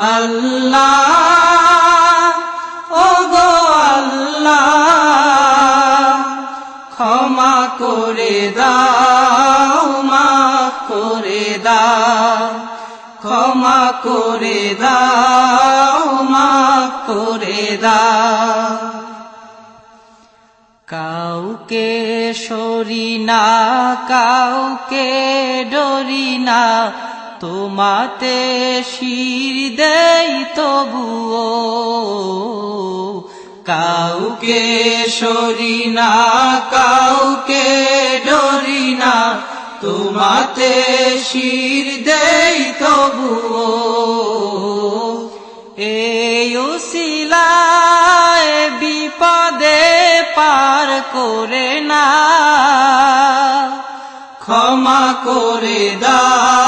আল্লাহ ও গো আল্লাহ, ক্ষমা করে দাও, মাফ করে দাও, ক্ষমা করে দাও, মাফ করে দাও। কাউকে সরি না, কাউকে ডরি না তোমাতে শির দেই তবুও কাউকে সরি না, কাউকে ডরি না, তোমাতে শির দেই তবুও। এই উসিলায় বিপদে পার করে না, ক্ষমা করে মাফ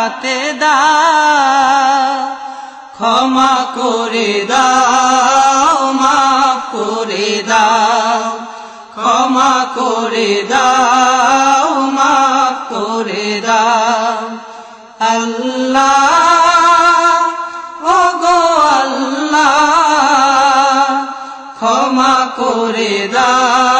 জান্নাতে দা ক্ষমা করে দাও, মাফ করে দাও, ক্ষমা করে দাও, মাফ করে দাও। আল্লাহ করে দাও।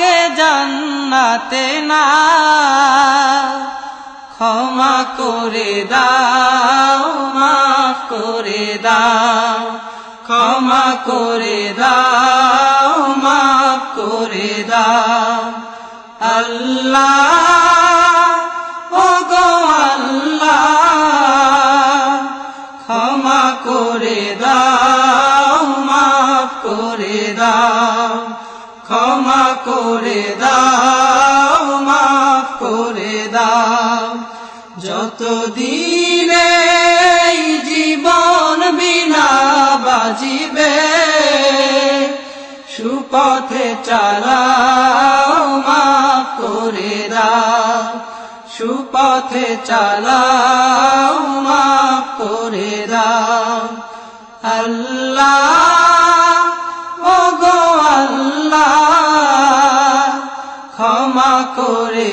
বাবাকে জান্নাতে না। ক্ষমা করে দাও, মাফ করে দাও। ক্ষমা করে দাও, মাফ করে দাও। আল্লাহ ও গো আল্লাহ, ক্ষমা করে দাও। যত দিনে জীবন বিনা বাজিবে। সুপথে চালাও, মাফ করে সুপথে চালাও, মাফ করে দাও। আল্লাহ ও গো আল্লাহ, ক্ষমা করে